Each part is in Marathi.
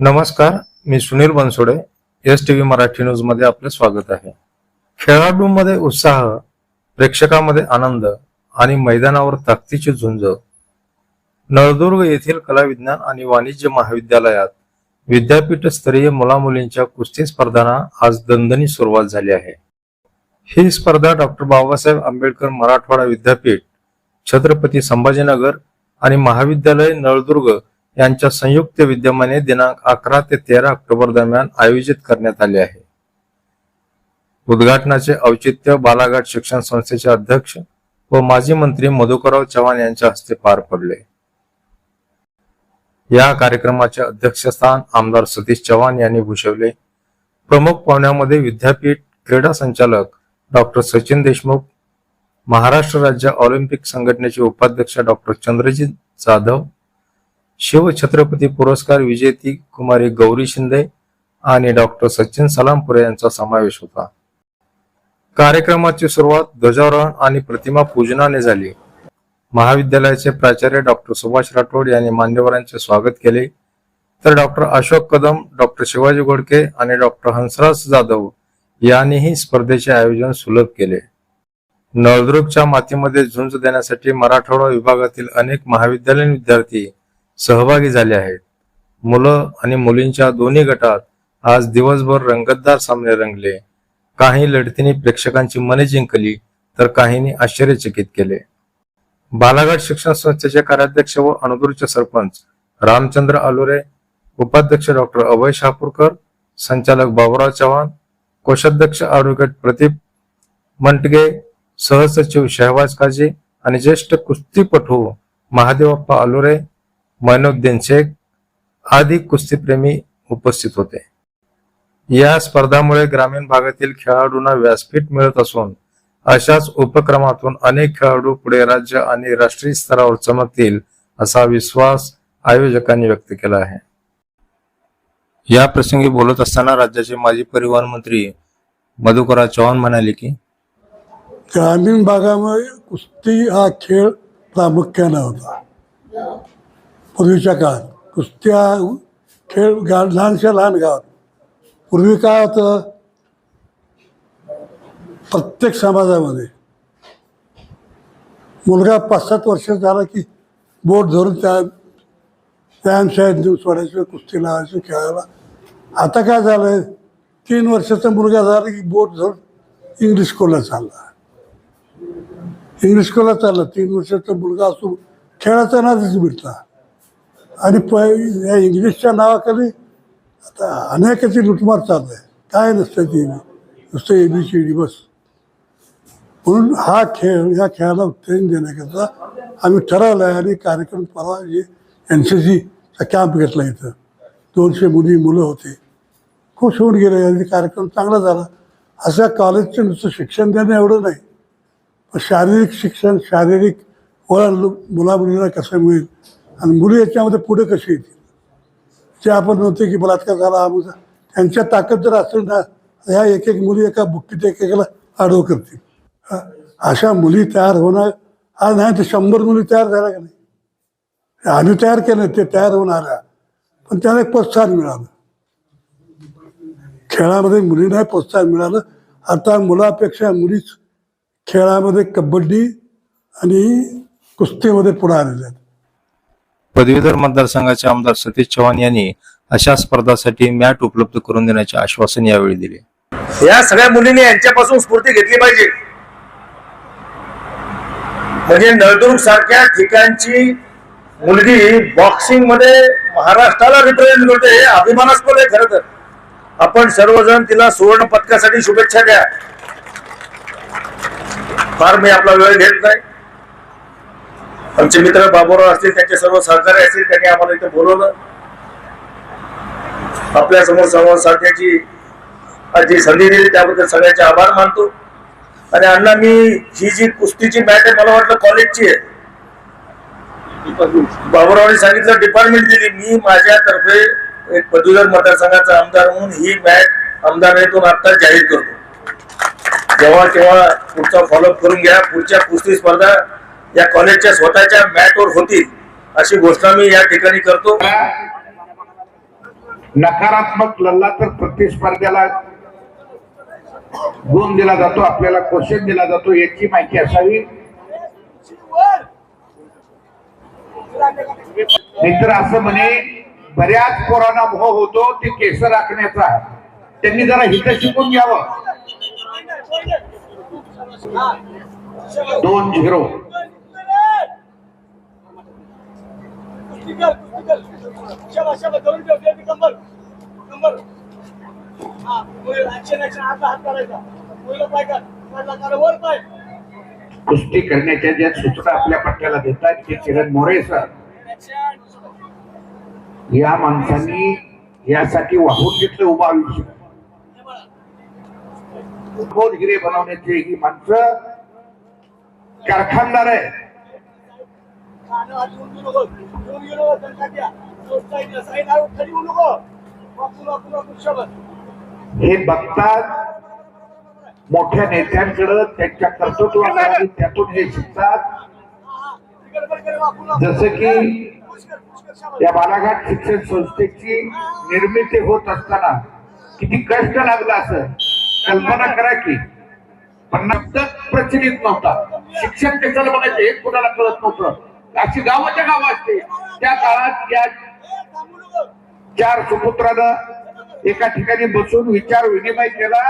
नमस्कार मी सुनील बनसोडे एस टीव्ही मराठी न्यूजमध्ये आपले स्वागत आहे. खेळाडूंमध्ये उत्साह प्रेक्षकांमध्ये आनंद आणि मैदानावर ताकदीची झुंज. नळदुर्ग येथील कला विज्ञान आणि वाणिज्य महाविद्यालयात विद्यापीठ स्तरीय मुलामुलींच्या कुस्ती स्पर्धांना आज दणदणी सुरुवात झाली आहे. ही स्पर्धा डॉक्टर बाबासाहेब आंबेडकर मराठवाडा विद्यापीठ छत्रपती संभाजीनगर आणि महाविद्यालय नळदुर्ग यांच्या संयुक्त विद्यमाने दिनांक अकरा ते तेरा ऑक्टोबर दरम्यान आयोजित करण्यात आले आहे. उद्घाटनाचे औचित्य बालाघाट शिक्षण संस्थेचे अध्यक्ष व माजी मंत्री मधुकरराव चव्हाण यांच्या हस्ते पार पडले. या कार्यक्रमाचे अध्यक्षस्थान आमदार सतीश चव्हाण यांनी भूषवले. प्रमुख पाहुण्यामध्ये विद्यापीठ क्रीडा संचालक डॉक्टर सचिन देशमुख महाराष्ट्र राज्य ऑलिम्पिक संघटनेचे उपाध्यक्ष डॉक्टर चंद्रजित जाधव शिवछत्रपती पुरस्कार विजेती कुमारी गौरी शिंदे आणि डॉक्टर सचिन सलामपुरे यांचा समावेश होता. कार्यक्रमाची सुरुवात ध्वजारोहण आणि प्रतिमा पूजनाने झाली. महाविद्यालयाचे प्राचार्य डॉक्टर सुभाष राठोड यांनी मान्यवरांचे स्वागत केले. तर डॉक्टर अशोक कदम डॉक्टर शिवाजी गोडके आणि डॉक्टर हंसराज जाधव यांनीही स्पर्धेचे आयोजन सुलभ केले. नळदुर्गच्या मातीमध्ये झुंज देण्यासाठी मराठवाडा विभागातील अनेक महाविद्यालयीन विद्यार्थी सहभागी झाले आहेत. मुलं आणि मुलींच्या दोन्ही गटात आज दिवसभर रंगतदार सामने रंगले. काही लढतींनी प्रेक्षकांची मने जिंकली तर काहींनी आश्चर्यचकित केले. बालाघाट शिक्षण संस्थेचे कार्याध्यक्ष व अणदूरचे सरपंच रामचंद्र आलोरे उपाध्यक्ष डॉक्टर अभय शापूरकर संचालक बाबुराव चव्हाण कोषाध्यक्ष ॲडव्होकेट प्रदीप मंटगे सहसचिव शहबाज काजी आणि ज्येष्ठ कुस्तीपटू महादेवप्पा आलोरे मैनुद्दीन शेख आदी कुस्तीप्रेमी उपस्थित होते. या स्पर्धामुळे ग्रामीण भागातील खेळाडूंना व्यासपीठ मिळत असून अशाच उपक्रमातून अनेक खेळाडू पुढे राज्य आणि राष्ट्रीय स्तरावर चमकतील असा विश्वास आयोजकांनी व्यक्त केला आहे. या प्रसंगी बोलत असताना राज्याचे माजी परिवहन मंत्री मधुकरा चव्हाण म्हणाले की ग्रामीण भागामध्ये कुस्ती हा खेळ प्रामुख्यानं होता. पूर्वीच्या काळात. कुस्ती खेळ गा लहानशा लहान गावात. पूर्वी काय होतं? प्रत्येक समाजामध्ये मुलगा पाच सात वर्ष झाला की बोट धरून त्या व्यायामशाळेत देऊन सोडायचं कुस्ती लावायचं खेळायला. आता काय झालं आहे तीन वर्षाचा मुलगा झाला की बोट धरून इंग्लिश स्कूलला चालला. इंग्लिश स्कूलला चालला. तीन वर्षाचा मुलगा असून खेळाचा नादच मिळता आणि प या इंग्लिशच्या नावाखाली आता अनेकाची लुटमार चालू आहे. काय नसतं ती नुसतं ए बी सी डी बस. म्हणून हा खेळ या खेळाला उत्तेजन देण्याकरता आम्ही ठरवलं आहे आणि कार्यक्रम परवा जे एन सी सीचा कॅम्प घेतला इथं. दोनशे मुली मुलं होते. खुश होऊन गेले आणि कार्यक्रम चांगला झाला. असं कॉलेजचं नुसतं शिक्षण देणं एवढं नाही. पण शारीरिक शिक्षण शारीरिक वळण मुला मुलीला कसं मिळेल? आणि मुली याच्यामध्ये पुढे कशी येतील? जे आपण म्हणतो की बलात्कार झाला हा मुलगा. त्यांच्या ताकद जर असेल ना ह्या एक एक मुली एका बुक्कीत एक एकाला आडवं करतील. अशा मुली तयार होणार. आज नाही तर शंभर मुली तयार झाल्या का नाही? आम्ही तयार केलं ते तयार होणाऱ्या. पण त्याला एक प्रोत्साहन मिळालं. खेळामध्ये मुलींना प्रोत्साहन मिळालं. आता मुलापेक्षा मुलीच खेळामध्ये कबड्डी आणि कुस्तीमध्ये पुढे आलेल्या आहेत. पदवीधर मतदारसंघाचे आमदार सतीश चव्हाण यांनी अशा स्पर्धासाठी मॅट उपलब्ध करून देण्याचे आश्वासन यावेळी दिले. या सगळ्या मुलींनी यांच्यापासून स्फूर्ती घेतली पाहिजे. म्हणजे नळदुर्ग सारख्या ठिकाणची मुलगी बॉक्सिंगमध्ये महाराष्ट्राला रिप्रेझेंट करते हे अभिमानास्पद आहे खरं तर. आपण सर्वजण तिला सुवर्ण पदकासाठी शुभेच्छा द्या. फार मी आपला वेळ घेत नाही. आमचे मित्र बाबूराव असतील त्यांचे सर्व सहकारी असतील त्यांनी आम्हाला इथे बोलवलं. आपल्यासमोर संवाद साधण्याची जी संधी दिली त्याबद्दल सगळ्यांचे आभार मानतो. आणि अण्णा मी ही जी कुस्तीची मॅच आहे मला वाटलं कॉलेजची आहे. बाबूरावने सांगितलं डिपार्टमेंट दिली. मी माझ्यातर्फे एक पदवीधर मतदारसंघाचा आमदार म्हणून ही मॅच आमदारनेतून आता जाहीर करतो. जेव्हा तेव्हा पुढचा फॉलोअप करून घ्या. पुढच्या कुस्ती स्पर्धा या कॉलेजच्या स्वतःच्या मॅटवर होतील अशी घोषणा मी या ठिकाणी करतो. नकारात्मक लढला तर प्रतिस्पर्ध्याला गुण दिला जातो आपल्याला क्वेश्चन दिला जातो याची माहिती असावी. मित्र असं म्हणे बऱ्याच पोरांना मोह होतो ते केस राखण्याचा त्यांनी जरा हित शिकून घ्यावं. दोन झिरो. कुस्ती करण्याच्या ज्या सूचना आपल्या पट्ट्याला देतात ते किरण मोरे सर. या माणसांनी यासाठी वाहून घेतलं उभा आयुष्य. हिरे बनवण्याची ही माणसं कारखानदार आहे हे बघतात मोठ्या नेत्यांकडे त्यांच्या कर्तृत्वाकडे त्यातून हे शिकतात. जसं की या बालाघाट शिक्षण संस्थेची निर्मिती होत असताना किती कष्ट लागलं असं. कल्पना करा की पन्नास प्रचलित नव्हता. शिक्षण कशाला बघायचं हे कुणाला कळत नव्हतं. अशी गावाच्या गाव असते. त्या काळात या चार सुपुत्रानं एका ठिकाणी बसून विचार विनिमय केला.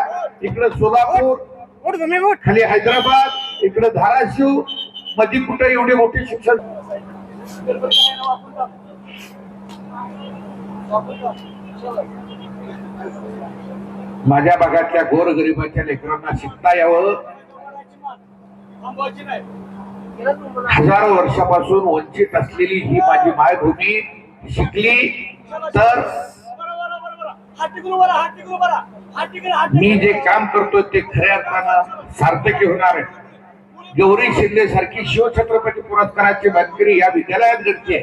इकडं सोलापूर खाली हैदराबाद इकडं धाराशिव. मध्ये कुठे एवढी मोठी शिक्षण? माझ्या भागातल्या गोरगरिबाच्या लेकरांना शिकता यावं. हजारो वर्षापासून वंचित असलेली ही माझी मायभूमी शिकली तर मी जे काम करतोय ते खऱ्या अर्थानं सार्थकी होणार आहे. गौरी शिंदे सारखी शिवछत्रपती पुरस्काराची बातमी या विद्यालयात घडते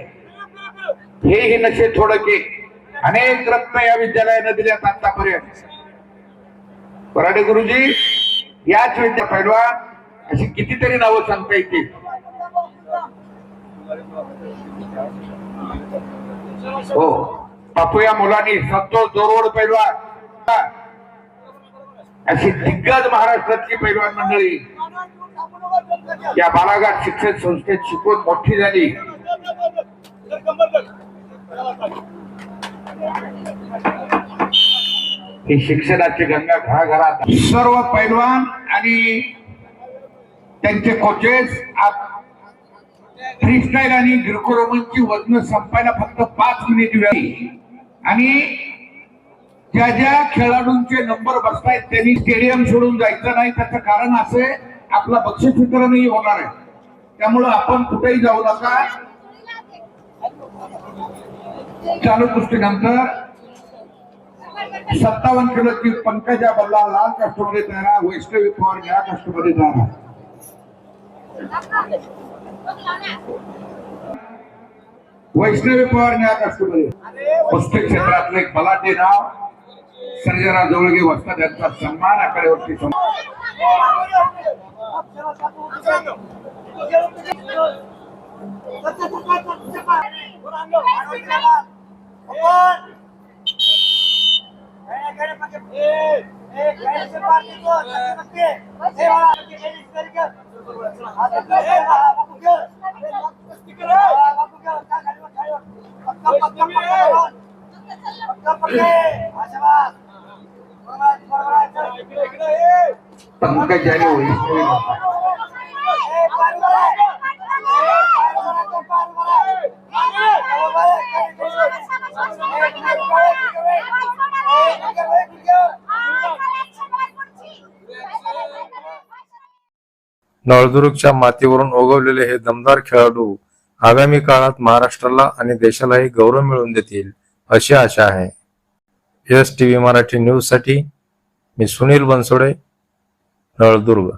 हेही नशे थोडं की अनेक रत्न या विद्यालयानं दिल्यात आतापर्यंत. बराडे गुरुजी याच विद्या पैलवान अशी कितीतरी नावं सांगता येतील. हो. बापू या मुलांनी संतोष दोरवड पैलवान. अशी दिग्गज महाराष्ट्रातली पैलवान मंडळी. या बालाघाट शिक्षण संस्थेत शिकून मोठी झाली. ही शिक्षणाची गंगा घराघरात. सर्व पैलवान आणि त्यांचे कोचेस फ्रीस्टाईल आणि ग्रिकोरोमनची वजन संपायला फक्त पाच मिनिट वेळ आणि ज्या ज्या खेळाडूंचे नंबर बसतायत त्यांनी स्टेडियम सोडून जायचं नाही. त्याचं कारण असे आपला बक्षीस वितरणही होणार आहे. त्यामुळं आपण कुठेही जाऊ नका. चालू गोष्टीनंतर सत्तावन्न किलोची पंकजा बल्ला लाल काष्टमध्ये तयार वैष्णवी पवार या काष्टमध्ये तयार वैष्णवी पवार कुस्ती क्षेत्रातलं एक बलाढ्य नाव सर्जना जवळगे वसतात यांचा पंकज आणि वैष्णवी नळदुर्गच्या मातीवरून उगवलेले हे दमदार खेळाडू आगामी काळात महाराष्ट्राला आणि देशालाही गौरव मिळवून देतील अशी आशा आहे. एस टीव्ही मराठी न्यूजसाठी मी सुनील बनसोडे नळदुर्ग.